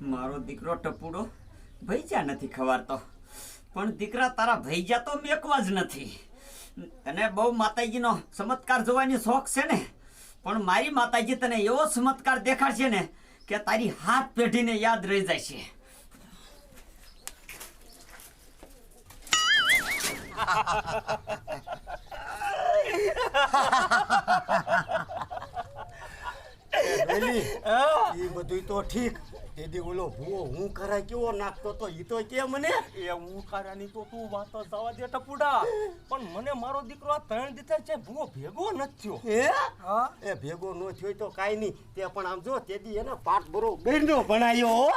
મારો દીકરો ટપુડો ભૈજા નથી ખવારતો પણ દીકરા તારા ભૈજા તો મેકવા જ નથી. તને બહુ માતાજીનો ચમત્કાર જોવાની શોખ છે ને? પણ મારી માતાજી તને એવો ચમત્કાર દેખાડશે ને કે તારી હાથ પેઢીને યાદ રહી જાય છે એ બધું તો ઠીક. તેથી ઓલો ભૂવો હું કરાય કેવો નાખતો તો ઈ તો કે મને. એ હું કાર્યાની તો તું વાત જવા દે ટપુડા. પણ મને મારો દીકરો આ ત્રણ દીધા છે ભૂવો ભેગો નથી થયો. હે? હા? એ ભેગો ન થયો તો કાંઈ નહીં. તે પણ આમ જો તેદી એને પાઠ બરો બેરનો ભણાયો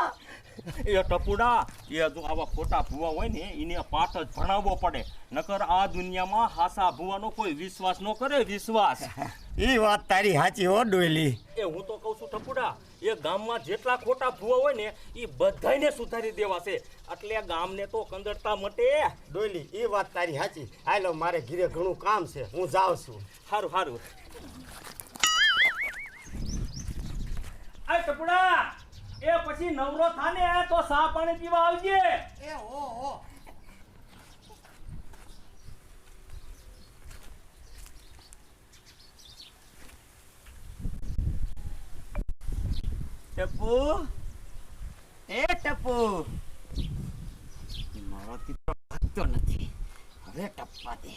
એ ટપુડા એ જો આવા ખોટા ભૂવા હોય ને એને પાઠ જ ભણાવવો પડે. નકર આ દુનિયામાં હાસા ભૂવાનો કોઈ વિશ્વાસ ન કરે વિશ્વાસ. એ વાત તારી સાચી હો ડોયલી. એ હું તો કહું છું ઠપુડા એ ગામમાં જેટલા ખોટા ભૂવા હોય ને એ બધાને સુધારી દેવા છે. એટલે ગામને તો કંદરતા મટે. ડોયલી એ વાત તારી સાચી. હાલો મારે ઘીરે ઘણું કામ છે. હું જાઉં છું. સારું સારું આ ટપુડા એ પછી નવરો થાને તો સા પાણી પીવા આવજે. એ હો હો. ટપુ? એ ટપુ. મારો તો નથી. હવે ટપ્પા દે.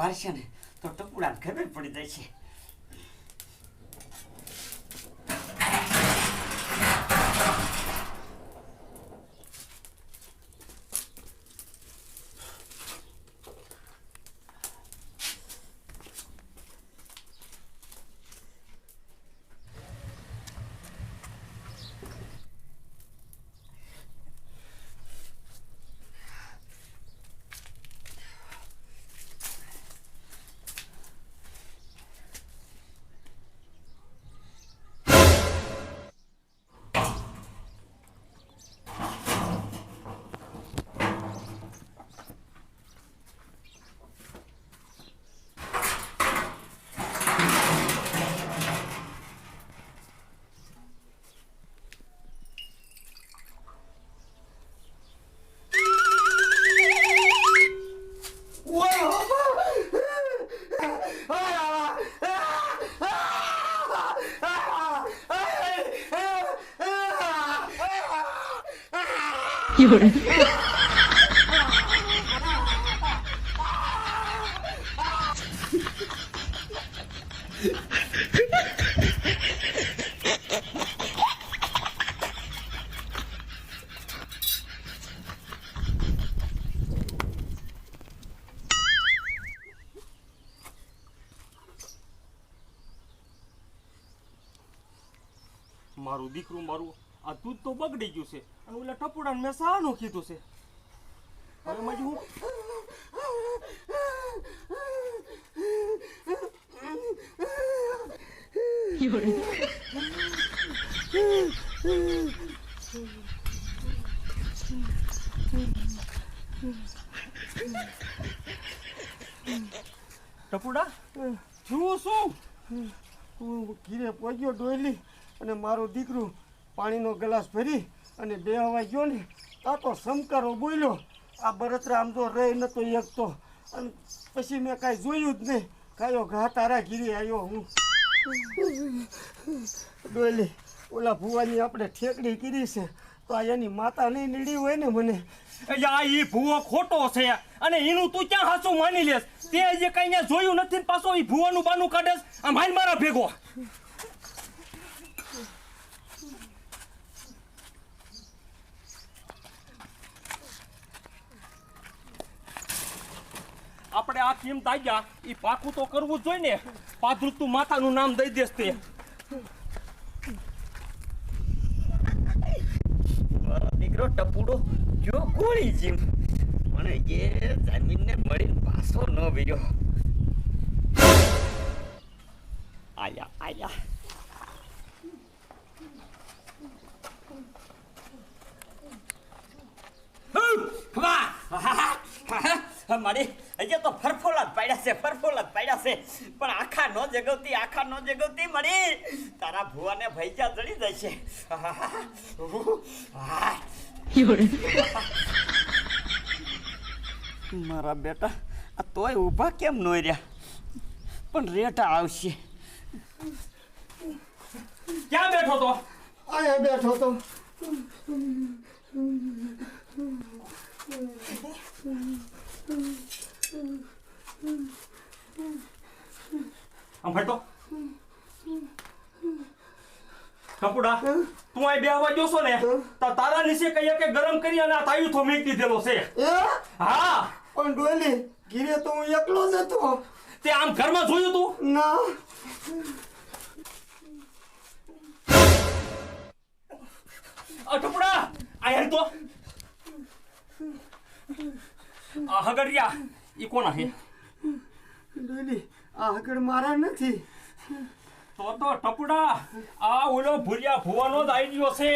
જગતો ને? તો ટપુડા ખબર પડી જાય છે મારું દીકરું મારું આ દૂધ તો બગડી ગયું છે. અને ઓલા ટપુડાને મેં સાનું કીધું છે. હવે મજી હું ટપુડા શું શું હું ઘીરે પહોંચ્યો ડોયલી અને મારો દીકરો પાણીનો ગ્લાસ ભરી અને બે હવાઈ ગયો ને આ તો સમકારો બોલ્યો, આ બરતરા આમ તો રહી નતો એકતો અને પછી મેં કાંઈ જોયું જ નહીં. કાયો ઘા તારા ગીરી આવ્યો હું. ડોયલી, ઓલા ભુવાની આપણે ઠેકડી કરી છે. તો આ એની માતા નહીં નીડી હોય ને મને. આ ઈ ભૂવો ખોટો છે. અને એનું તું ક્યાં હાચું માની લેસ તે જે કઈ જોયું નથી પાછો ઈ ભૂવાનું બાનું કાઢેસ આમ હાલ મારા ભેગો. આપણે આ કેમ તાગ્યા એ પાકું તો કરવું જોઈએ ને. પાદરું તું માતાનું નામ દઈ દેસ તે. દીકરો, ટપુડો, જો કોળી જીમ. પણ એ જમીનને મળીને પાછો ન વિયો. આયા આયા. મારી. હજી તો ફરફોલા જ પાડ્યા છે ફરફોલા જ પાડ્યા છે. પણ આખા નો જગવતી આખા નો જગવતી મળી તારા ભુવાને ભૈજા જડી જશે. મારા બેટા આ તોય ઊભા કેમ નો રહ્યા? પણ રેટા આવશે. ક્યાં બેઠો તો? અહીંયા બેઠો તો. આમ ફટો. કપડા તું અહીં બેહવા જોશો ને તો તારા નીચે કહીએ કે ગરમ કરી અને આ તાયું તો મેકી દીધેલો છે. હા. પણ તો હું એકલો જ હતો. તે આમ ઘરમાં જોયું તું? ના. આ કપડા આ તો. આ ઈ કોના છે? ડોયલી આગળ મારા નથી. તો તો ટપડા આ ઓલો ભૂરિયા ભુવાનો જ આઈડિયો છે.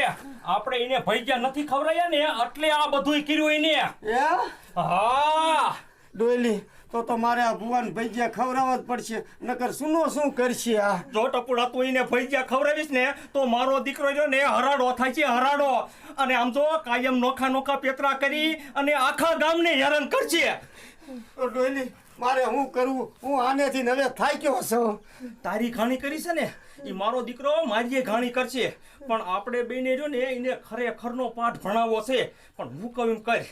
આપણે એને ભૈજા નથી ખવરાયા ને એટલે આ બધું કર્યું એને. હા. ડોયલી તો તો મારે આ ભુવાન ભૈયા ખવડાવવા જ પડશે નકર સુનો શું કરશે આ? જો ટપુડા તું એને ભૈજા ખવડાવીશ ને તો મારો દીકરો જો ને હરાડો થાય છે હરાડો. અને આમ જો કાયમ નોખા નોખા પેતરા કરી અને આખા ગામને હેરાન કરશે. ડોયલી, મારે હું કરવું? હું આનેથી નવે થાય કેવો છો? તારી ઘાણી કરી ને એ મારો દીકરો મારીએ ઘાણી કરશે. પણ આપણે બેને જો ને, એને ખરેખરનો પાઠ ભણાવવો છે. પણ હું કહું એમ કર.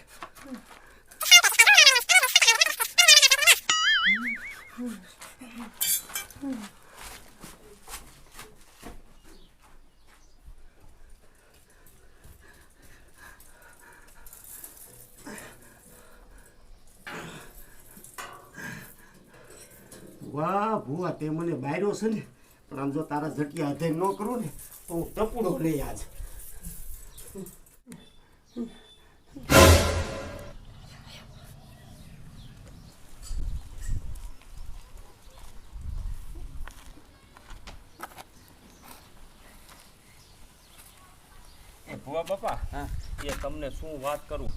વાહ ભુવા તે મને બાર્યો છે ને. પણ આમ જો તારા ઝટિયા અધ્યયન ન કરું ને તો હું ટપુડો લઈ આજ. એ ભુવા બાપા હા. એ તમને શું વાત કરું?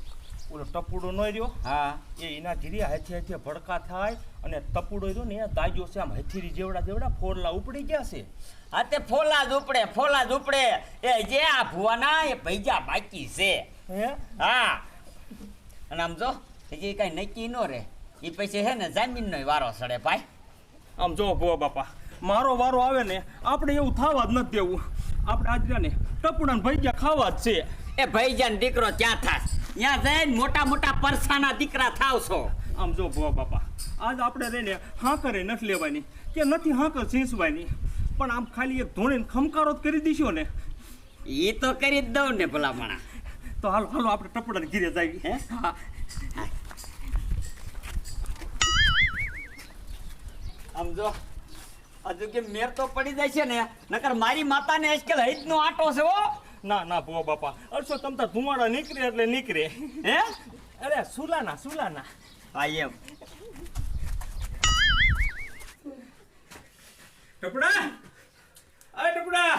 ઓલો ટપુડો નો રહ્યો. હા. એ એના ઘીરે હાથે હાથે ભડકા થાય અને ટપુડો રહ્યો ને એ દાજો છે આમ હથેરી જેવડા જેવડા ફોરલા ઉપડી ગયા છે. હા તે ફોલા જ ઉપડે ફોલા જ ઉપડે. એ જે આ ભુવાના એ પૈસા બાકી છે. હે? હા. અને આમ જો હજી કઈ નક્કી ન રે એ પછી હે ને જામીન નો વારો સડે ભાઈ. આમ જો ભુવા બાપા મારો વારો આવે ને આપણે એવું થવા જ નથી દેવું. આપણે આજ ને ટપુડા ભૈજા ખાવા જ છે. એ ભાઈજાન દીકરો ક્યાં થાસ ત્યાં જઈને મોટા મોટા પરસાના દીકરા થાવ છો. આમ જો ભો બાપા આજ આપણે રહીને હાંકરે નથી લેવાની કે નથી હાંકર સીંસવાની પણ આમ ખાલી એક ધોણીને ખમકારો જ કરી દીશો ને. એ તો કરી જ દઉં ને ભલામણા. તો હાલો હાલો આપણે ટપડાને ઘીરે જાવી. હે? હા. આમ જો હજુ કે મેર તો પડી જાય છે ને નકર મારી માતાને આજકાલ હિતનો આટો છે હો. ના ના ભુવા બાપા. અડસો તમતા ધુમાડા નીકળે એટલે નીકળે? હે? અરે સુલાના સુલાના. હા એમ. ટપડા અરે ટપડા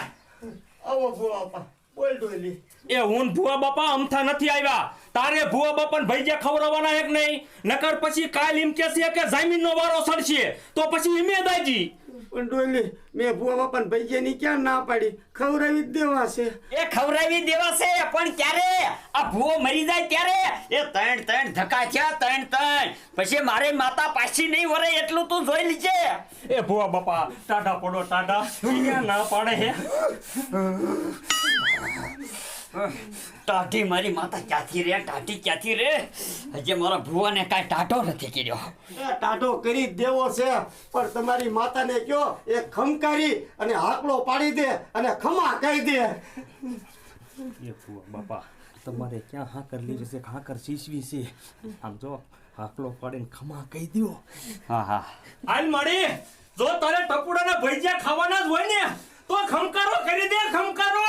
આવો ભુવા બાપા. બોલ ડોલી એ હું ભુવા બાપા અમથા નથી આવ્યા. તારે ભુવા બાપાને ભૈજા ખવડાવવાના એક નહીં. નકર પછી કાલ એમ કેસે કે જમીનનો વારો સડશે. તો પછી એમે દાજી પણ ડોલી મેં ભુવા પણ ભૈયાની ક્યાં ના પાડી? ખવરાવી જ દેવા છે. એ ખવડાવી દેવાશે પણ ક્યારે? આ ભૂવો મરી જાય ત્યારે? એ ત્રણ ત્રણ ધક્કા થયા ત્રણ ત્રણ પછી મારે માતા પાછી નહીં વરે એટલું તું જોઈ લીજે. એ ભુવા બાપા ટાટા પડો ટાટા ક્યાં ના પાડે હે? ટાઢી મારી માતા ક્યાંથી રે? ટાઢી ક્યાંથી રે? હજી મારા ભુવાને કાંઈ ટાઢો નથી કર્યો. ટાઢો કરી દેવો છે. પણ તમારી માતાને કયો એ ખમકારી અને હાકલો પાડી દે અને ખમા કહી દે. એ ભુવા બાપા તમારે ક્યાં હાકર લેવી છે? હાકર શીશવી છે. આમ જો હાકલો પાડીને ખમા કહી દો હા હા. હાલ મળી જો તારે ટપુડાના ભજીયા ખાવાના જ હોય ને તો ખમકારો કરી દે ખમકારો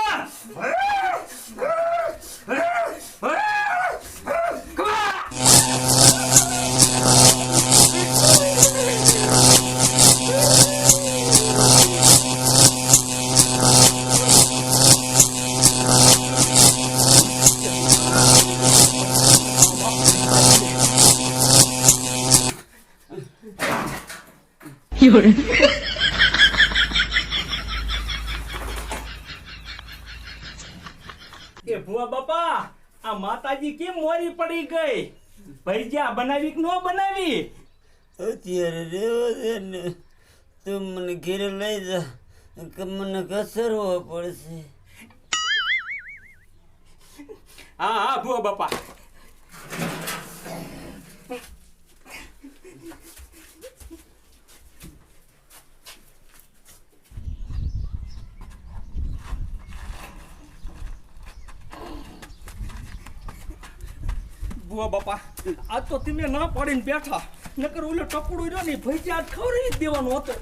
એ ભુવા બાપા આ માતાજી કેમ મોરી પડી ગઈ? ભજીયા બનાવી કે ન બનાવી? અત્યારે રેવા દે ને તું મને ઘેરે લઈ જા કે મને ઘસરવો પડશે. હા હા ભુવા બાપા. ભુવા બાપા આજ તો તમે ના પાડીને બેઠા. નકર ઓલો ટપડું રહ્યો ને ભાઈ આજ ખવડાવી જ દેવાનો હતો.